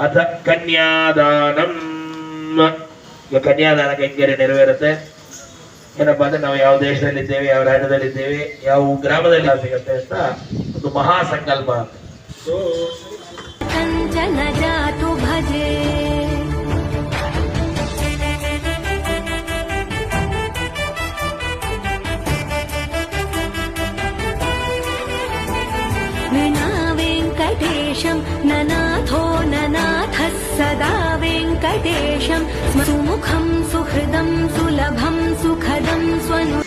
ಅಥ ಕನ್ಯಾದಾನಂ. ಕನ್ಯಾದಾನ ಕೈಂಕರ್ಯ ನೆರವೇರುತ್ತೆ? ಏನಪ್ಪಾ ಅಂದ್ರೆ ನಾವು ಯಾವ ದೇಶದಲ್ಲಿ ಇದ್ದೇವೆ ಯಾವ ರಾಜ್ಯದಲ್ಲಿ ಇದ್ದೇವೆ ಯಾವ ಗ್ರಾಮದಲ್ಲಿ ಸಿಗುತ್ತೆ ಅಂತ ಒಂದು ಮಹಾ ಸಂಕಲ್ಪ So, वेङ्कटेशं सुमुखं सुहृदं सुलभं सुखदं स्वनु